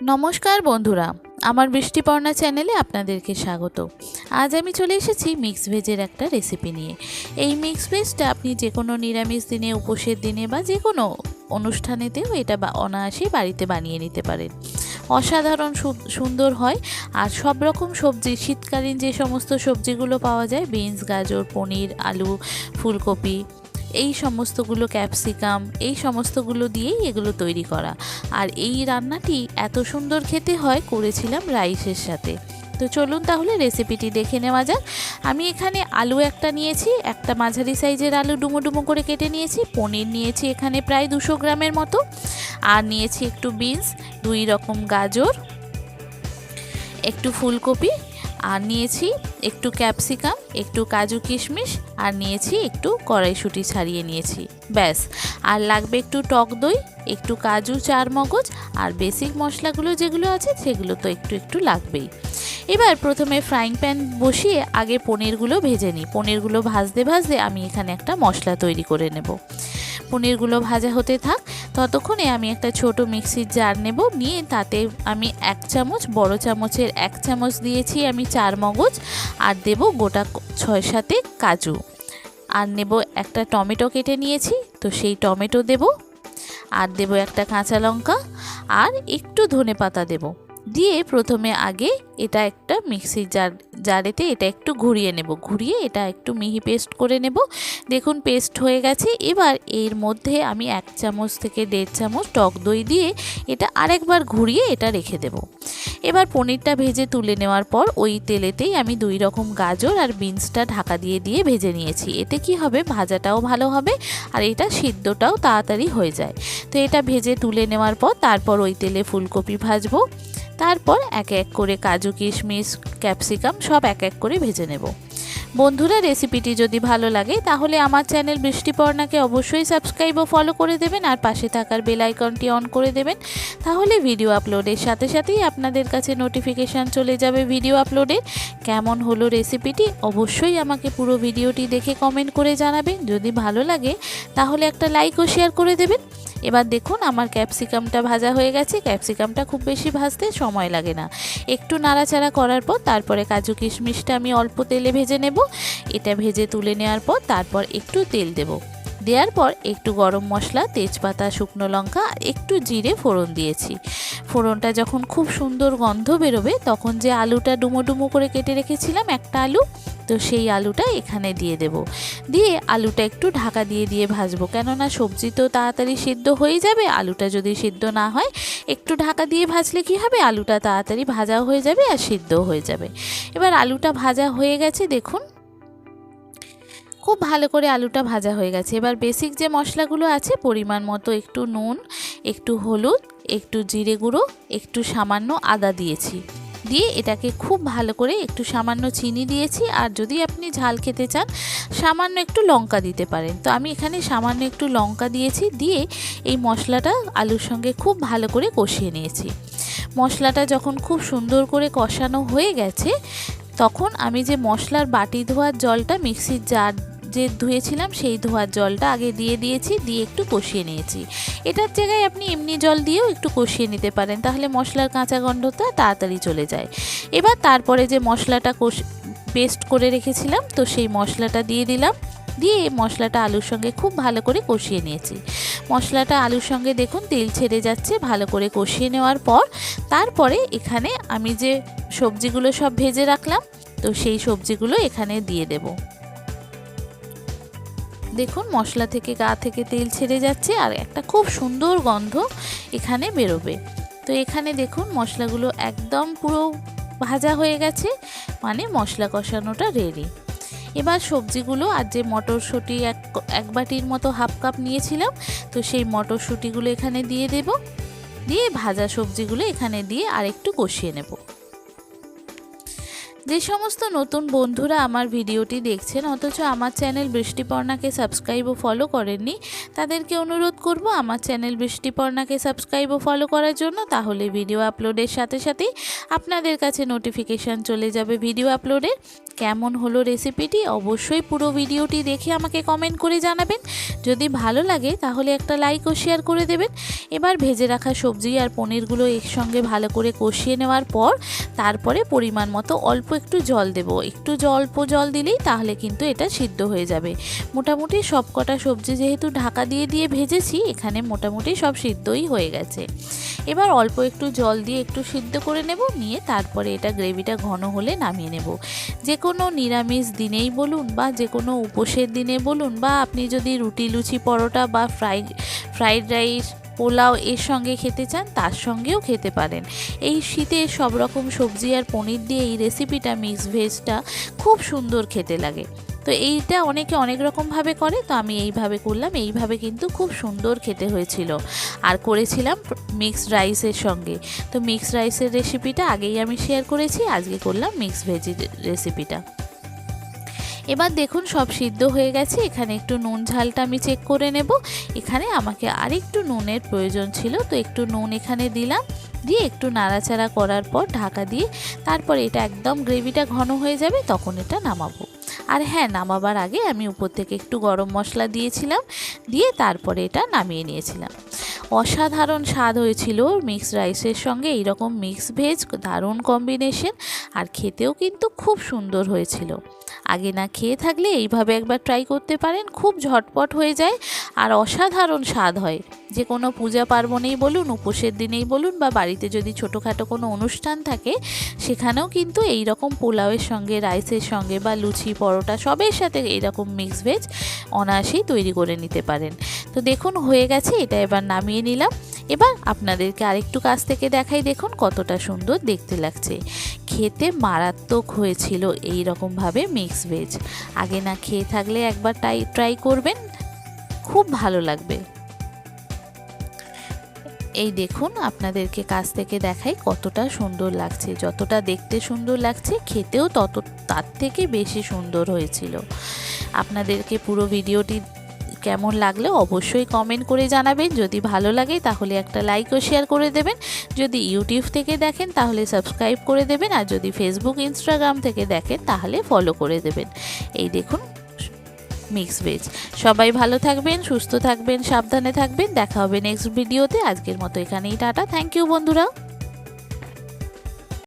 নমস্কার বন্ধুরা, আমার বৃষ্টিপর্ণা চ্যানেলে আপনাদেরকে স্বাগত। আজ আমি চলে এসেছি মিক্স ভেজের একটা রেসিপি নিয়ে। এই মিক্স ভেজটা আপনি যে কোনো নিরামিষ দিনে, উপোসের দিনে বা যে কোনো অনুষ্ঠানেতেও এটা বা অনায়াসেই বাড়িতে বানিয়ে নিতে পারেন। অসাধারণ সুন্দর হয় আর সব রকম সবজি, শীতকালীন যে সমস্ত সবজিগুলো পাওয়া যায়, বিনস, গাজর, পনির, আলু, ফুলকপি এই সমস্তগুলো ক্যাপসিকাম, এই সমস্তগুলো দিয়েই এগুলো তৈরি করা। আর এই রান্নাটি এত সুন্দর খেতে হয় করেছিলাম রাইসের সাথে। তো চলুন তাহলে রেসিপিটি দেখে নেওয়া যাক। আমি এখানে আলু একটা নিয়েছি, একটা মাঝারি সাইজের আলু ডুমো ডুমো করে কেটে নিয়েছি, পনির নিয়েছি এখানে প্রায় দুশো গ্রামের মতো, আর নিয়েছি একটু বিনস, দুই রকম গাজর, একটু ফুলকপি, আর নিয়েছি একটু ক্যাপসিকাম, একটু কাজু কিশমিশ আর নিয়েছি একটু কড়াইশুঁটি ছাড়িয়ে নিয়েছি। ব্যাস, আর লাগবে একটু টক দই, একটু কাজু চার মগজ আর বেসিক মশলাগুলো যেগুলো আছে সেগুলো তো একটু একটু লাগবেই। এবার প্রথমে ফ্রাইং প্যান বসিয়ে আগে পনিরগুলো ভেজে নিই। পনিরগুলো ভাজতে ভাজতে আমি এখানে একটা মশলা তৈরি করে নেব। পনিরগুলো ভাজা হতে থাক ততক্ষণে আমি একটা ছোট মিক্সির জার নেব, নিয়ে তাতে আমি এক চামচ, বড় চামচের এক চামচ দিয়েছি আমি চার মগজ, আর দেব গোটা ছয় সাথে কাজু। আর নেব একটা টমেটো কেটে নিয়েছি, তো সেই টমেটো দেব। আর দেব একটা কাঁচা লঙ্কা, আর একটু ধনে পাতা দেব। দিয়ে প্রথমে আগে এটা একটা মিক্সির জার, জারেতে এটা একটু ঘুরিয়ে নেব। ঘুরিয়ে এটা একটু মিহি পেস্ট করে নেব। দেখুন পেস্ট হয়ে গেছে। এবার এর মধ্যে আমি এক চামচ থেকে দেড় চামচ টক দই দিয়ে এটা আরেকবার ঘুরিয়ে এটা রেখে দেব। এবার পনিরটা ভেজে তুলে নেওয়ার পর ওই তেলেতেই আমি দুই রকম গাজর আর বিনসটা ঢাকা দিয়ে দিয়ে ভেজে নিয়েছি। এতে কি হবে? ভাজাটাও ভালো হবে আর এটা সিদ্ধটাও তাড়াতাড়ি হয়ে যায়। তো এটা ভেজে তুলে নেওয়ার পর তারপর ওই তেলে ফুলকপি ভাজবো। তারপর এক এক করে কাজু, কিশমিশ, ক্যাপসিকাম সব এক এক করে ভেজে নেব। বন্ধুরা, রেসিপিটি যদি ভালো লাগে, তাহলে আমার চ্যানেল বৃষ্টিপর্ণাকে অবশ্যই সাবস্ক্রাইব ও ফলো করে দেবেন আর পাশে থাকার বেল আইকনটি অন করে দেবেন। তাহলে ভিডিও আপলোডের সাথে সাথেই আপনাদের কাছে নোটিফিকেশান চলে যাবে ভিডিও আপলোডের কেমন হলো রেসিপিটি অবশ্যই আমাকে পুরো ভিডিওটি দেখে কমেন্ট করে জানাবেন। যদি ভালো লাগে, তাহলে একটা লাইক ও শেয়ার করে দেবেন। এবার দেখুন আমার ক্যাপসিকামটা ভাজা হয়ে গেছে। ক্যাপসিকামটা খুব বেশি ভাজতে সময় লাগে না। একটু নাড়াচাড়া করার পর তারপরে কাজু কিশমিশটা আমি অল্প তেলে ভেজে নেব। এটা ভেজে তুলে নেওয়ার পর তারপর একটু তেল দেব। দেওয়ার পর একটু গরম মশলা, তেজপাতা, শুকনো লঙ্কা একটু জিরে ফোড়ন দিয়েছি। ফোড়নটা যখন খুব সুন্দর গন্ধ বেরোবে, তখন যে আলুটা ডুমো ডুমো করে কেটে রেখেছিলাম একটা আলু, তো সেই আলুটা এখানে দিয়ে দেব। দিয়ে আলুটা একটু ঢাকা দিয়ে দিয়ে ভাজবো। কেননা সবজি তো তাড়াতাড়ি সিদ্ধ হয়ে যাবে, আলুটা যদি সিদ্ধ না হয়, একটু ঢাকা দিয়ে ভাজলে কি হবে? আলুটা তাড়াতাড়ি ভাজাও হয়ে যাবে আর সিদ্ধও হয়ে যাবে। এবার আলুটা ভাজা হয়ে গেছে, দেখুন। খুব ভালো করে আলুটা ভাজা হয়ে গেছে। এবার বেসিক যে মশলাগুলো আছে, পরিমাণ মতো একটু নুন, একটু হলুদ একটু জিরে গুঁড়ো, একটু সামান্য আদা দিয়েছি। দিয়ে এটাকে খুব ভালো করে একটু সামান্য চিনি দিয়েছি আর যদি আপনি ঝাল খেতে চান, সামান্য একটু লঙ্কা দিতে পারেন। তো আমি এখানে সামান্য একটু লঙ্কা দিয়েছি, দিয়ে এই মশলাটা আলুর সঙ্গে খুব ভালো করে কষিয়ে নিয়েছি। মশলাটা যখন খুব সুন্দর করে কষানো হয়ে গেছে, তখন আমি যে মশলার বাটি ধোয়ার জলটা মিক্সির জার যে ধুয়েছিলাম সেই ধোয়ার জলটা আগে দিয়ে দিয়েছি, দিয়ে একটু কষিয়ে নিয়েছি। এটার জায়গায় আপনি এমনি জল দিয়েও একটু কষিয়ে নিতে পারেন, তাহলে মশলার কাঁচা গন্ধটা তাড়াতাড়ি চলে যায়। এবার তারপরে যে মশলাটা কষ পেস্ট করে রেখেছিলাম, তো সেই মশলাটা দিয়ে দিলাম। দিয়ে মশলাটা আলুর সঙ্গে খুব ভালো করে কষিয়ে নিয়েছি। মশলাটা আলুর সঙ্গে দেখুন, তেল ছেড়ে যাচ্ছে, ভালো করে কষিয়ে নেওয়ার পর তারপরে এখানে আমি যে সবজিগুলো সব ভেজে রাখলাম, তো সেই সবজিগুলো এখানে দিয়ে দেব। দেখুন, মশলা থেকে গা থেকে তেল ছেড়ে যাচ্ছে আর একটা খুব সুন্দর গন্ধ এখানে বেরোবে। তো এখানে দেখুন, মশলাগুলো একদম পুরো ভাজা হয়ে গেছে মানে মশলা কষানোটা রেডি এবার সবজিগুলো, আর যে মটরশুঁটি এক এক বাটির মতো হাফ কাপ নিয়েছিলাম, তো সেই মটরশুঁটিগুলো এখানে দিয়ে দেব। দিয়ে ভাজা সবজিগুলো এখানে দিয়ে আর একটু কষিয়ে নেব। যে সমস্ত নতুন বন্ধুরা আমার ভিডিওটি দেখছেন, অথচ আমার চ্যানেল বৃষ্টিপর্ণাকে সাবস্ক্রাইব ও ফলো করেননি, তাদেরকে অনুরোধ করব আমার চ্যানেল বৃষ্টিপর্ণাকে সাবস্ক্রাইব ও ফলো করার জন্য। তাহলে ভিডিও আপলোডের সাথে সাথেই আপনাদের কাছে নোটিফিকেশান চলে যাবে ভিডিও আপলোডের। কেমন হলো রেসিপিটি অবশ্যই পুরো ভিডিওটি দেখে আমাকে কমেন্ট করে জানাবেন। যদি ভালো লাগে, তাহলে একটা লাইক ও শেয়ার করে দেবেন। এবার ভেজে রাখা সবজি আর পনিরগুলো একসঙ্গে ভালো করে কষিয়ে নেওয়ার পর, তারপরে পরিমাণ মতো অল্প একটু জল দেব। একটু অল্প জল দিলেই তাহলে কিন্তু এটা সিদ্ধ হয়ে যাবে। মোটামুটি সব কটা সবজি যেহেতু ঢাকা দিয়ে দিয়ে ভেজেছি, এখানে মোটামুটি সব সিদ্ধই হয়ে গেছে। এবার অল্প একটু জল দিয়ে একটু সিদ্ধ করে নেব, নিয়ে তারপরে এটা গ্রেভিটা ঘন হলে নামিয়ে নেব। যে কোনো নিরামিষ দিনেই বলুন বা যে কোনো উপোসের দিনে বলুন বা আপনি যদি রুটি, লুচি, পরোটা বা ফ্রাই, ফ্রাইড রাইস, পোলাও এর সঙ্গে খেতে চান, তার সঙ্গেও খেতে পারেন। এই শীতে সব রকম সবজি আর পনির দিয়ে এই রেসিপিটা মিক্স ভেজটা খুব সুন্দর খেতে লাগে। তো এইটা অনেকে অনেক রকমভাবে করে, তো আমি এইভাবে করলাম। এইভাবে কিন্তু খুব সুন্দর খেতে হয়েছিল। আর করেছিলাম মিক্সড রাইসের সঙ্গে। তো মিক্সড রাইসের রেসিপিটা আগেই আমি শেয়ার করেছি, আজকে করলাম মিক্স ভেজির রেসিপিটা এবার দেখুন, সব সিদ্ধ হয়ে গেছে। এখানে একটু নুন ঝালটা আমি চেক করে নেব। এখানে আমাকে আরেকটু নুনের প্রয়োজন ছিল, তো একটু নুন এখানে দিলাম। দিয়ে একটু নাড়াচাড়া করার পর ঢাকা দিয়ে তারপর এটা একদম গ্রেভিটা ঘন হয়ে যাবে, তখন এটা নামাবো। আর হ্যাঁ নামাবার আগে আমি উপর থেকে একটু গরম মশলা দিয়েছিলাম, দিয়ে তারপরে এটা নামিয়ে নিয়েছিলাম। অসাধারণ স্বাদ হয়েছিল মিক্স রাইসের সঙ্গে, এইরকম মিক্স ভেজ দারুণ কম্বিনেশন আর খেতেও কিন্তু খুব সুন্দর হয়েছিল। আগে না খেয়ে থাকলে এইভাবে একবার ট্রাই করতে পারেন, খুব ঝটপট হয়ে যায় আর অসাধারণ স্বাদ হয়। যে কোনো পূজা পার্বণেই বলুন, উপোসের দিনেই বলুন বা বাড়িতে যদি ছোটোখাটো কোনো অনুষ্ঠান থাকে, সেখানেও কিন্তু এই রকম পোলাওয়ের সঙ্গে, রাইসের সঙ্গে বা লুচি, পরোটা সবের সাথে এইরকম মিক্স ভেজ অনায়াসেই তৈরি করে নিতে পারেন। তো দেখুন, হয়ে গেছে, এটা এবার নামিয়ে নিলাম। এবার আপনাদেরকে আরেকটু কাছ থেকে দেখাই দেখুন কতটা সুন্দর দেখতে লাগছে। খেতে মারাত্মক হয়েছিল এই রকমভাবে মিক্স ভেজ আগে না খেয়ে থাকলে একবার ট্রাই ট্রাই করবেন। খুব ভালো লাগবে। এই দেখুন, আপনাদেরকে কাছ থেকে দেখাই কতটা সুন্দর লাগছে। যতটা দেখতে সুন্দর লাগছে, খেতেও তত, তার থেকে বেশি সুন্দর হয়েছিল। আপনাদেরকে পুরো ভিডিওটি কেমন লাগলে অবশ্যই কমেন্ট করে জানাবেন। যদি ভালো লাগে, তাহলে একটা লাইক ও শেয়ার করে দেবেন। যদি ইউটিউব থেকে দেখেন, তাহলে সাবস্ক্রাইব করে দেবেন। আর যদি ফেসবুক ইনস্টাগ্রাম থেকে দেখেন, তাহলে ফলো করে দেবেন। এই দেখুন মিক্স ভেজ। সবাই ভালো থাকবেন, সুস্থ থাকবেন, সাবধানে থাকবেন। দেখা হবে নেক্সট ভিডিওতে আজকের মতো এখানেই টাটা। থ্যাংক ইউ বন্ধুরা